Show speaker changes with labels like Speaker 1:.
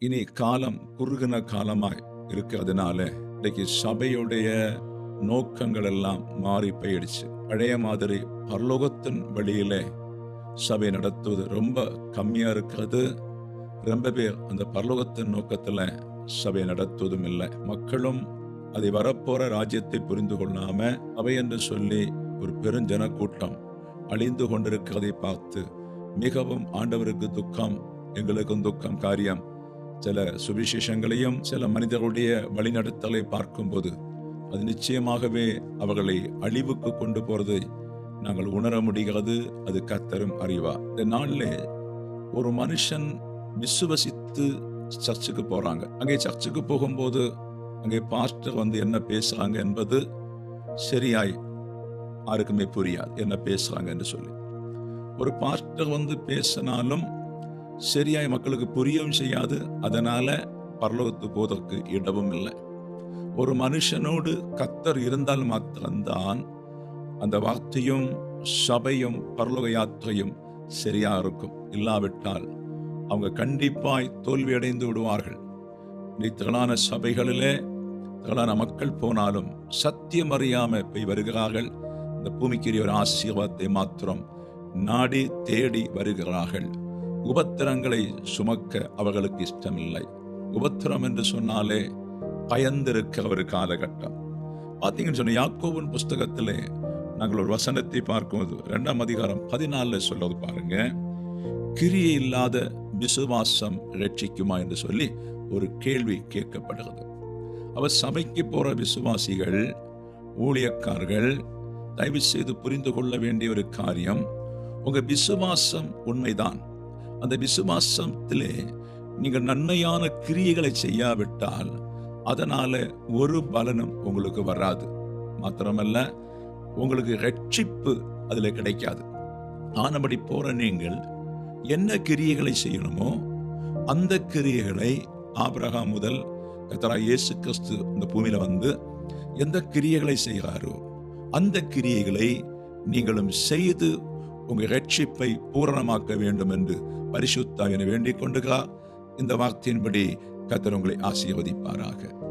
Speaker 1: இனி காலம் குறுகின காலமாய் இருக்கிறதுனால இன்னைக்கு சபையுடைய நோக்கங்கள் எல்லாம் மாறி போயிடுச்சு. பழைய மாதிரி பரலோகத்தின் வழியிலே சபை நடத்துவது ரொம்ப கம்மியா இருக்கிறது. ரொம்ப பேர் அந்த பரலோகத்தின் நோக்கத்துல சபை நடத்துவதும் இல்லை. மக்களும் அதை வரப்போற ராஜ்யத்தை புரிந்து கொள்ளாம அவை என்று சொல்லி ஒரு பெருஞ்சன கூட்டம் அழிந்து கொண்டிருக்கிறதை பார்த்து மிகவும் ஆண்டவருக்கு துக்கம் எங்களுக்கும் துக்கம் காரியம். சில சுவிசேஷங்களையும் சில மனிதர்களுடைய வழிநடத்தலை பார்க்கும்போது அது நிச்சயமாகவே அவர்களை அழிவுக்கு கொண்டு போறதை நாங்கள் உணர முடிகிறது அது கத்தரும் அறிவா. இந்த நாளில் ஒரு மனுஷன் விசுவசித்து சர்ச்சுக்கு போறாங்க. அங்கே சர்ச்சுக்கு போகும்போது அங்கே பாஸ்டர் வந்து என்ன பேசுறாங்க என்பது சரியாய் யாருக்குமே புரியாது. என்ன பேசுறாங்க என்று சொல்லி. ஒரு பாஸ்டர் வந்து பேசினாலும் சரியாய் மக்களுக்கு புரியவும் செய்யாது அதனால பரலோகத்து போவதற்கு இடமும் இல்லை ஒரு மனுஷனோடு கத்தர் இருந்தால் மாத்திரம்தான் அந்த வார்த்தையும் சபையும் பரலோக யாத்திரையும் சரியா இருக்கும் இல்லாவிட்டால் அவங்க கண்டிப்பாய் தோல்வி அடைந்து விடுவார்கள் நீ திரளான சபைகளிலே திரளான மக்கள் போனாலும் சத்தியம் அறியாம போய் வருகிறார்கள் இந்த பூமிக்குரிய ஒரு ஆசீர்வாதத்தை மாத்திரம் நாடி தேடி வருகிறார்கள் உபத்திரங்களை சுமக்க அவர்களுக்கு இஷ்டமில்லை. உபத்திரம் என்று சொன்னாலே பயந்திருக்க ஒரு காலகட்டம். பார்த்தீங்கன்னு சொன்ன யாக்கோவின் புஸ்தகத்திலே நாங்கள் ஒரு வசனத்தை பார்க்கும்போது ரெண்டாம் அதிகாரம் பதினாலுல சொல்வது பாருங்க. கிரியை இல்லாத விசுவாசம் ரட்சிக்குமா என்று சொல்லி ஒரு கேள்வி கேட்கப்படுகிறது. அவர் சபைக்கு போற விசுவாசிகள் ஊழியக்காரர்கள் தயவு செய்து புரிந்து கொள்ள வேண்டிய ஒரு காரியம் உங்க விசுவாசம் உண்மைதான். அந்த விசுவாசத்திலே நீங்கள் நன்மையான கிரியைகளை செய்யாவிட்டால் அதனால ஒரு பலனும் உங்களுக்கு வராது. மாத்திரமல்ல உங்களுக்கு ரட்சிப்பு அதுல கிடைக்காது. ஆனபடி போற நீங்கள் என்ன கிரியைகளை செய்யணுமோ அந்த கிரியைகளை ஆபிரகாம் முதல் கத்தரா இயேசு கிறிஸ்து இந்த பூமியில வந்து எந்த கிரியைகளை செய்கிறாரோ அந்த கிரியைகளை நீங்களும் செய்து உங்கள் ரட்சிப்பை பூரணமாக்க வேண்டும் என்று பரிசுத்தாவினை வேண்டிக் கொண்டுகா இந்த வார்த்தையின்படி கத்தர் உங்களை ஆசீர்வதிப்பாராக.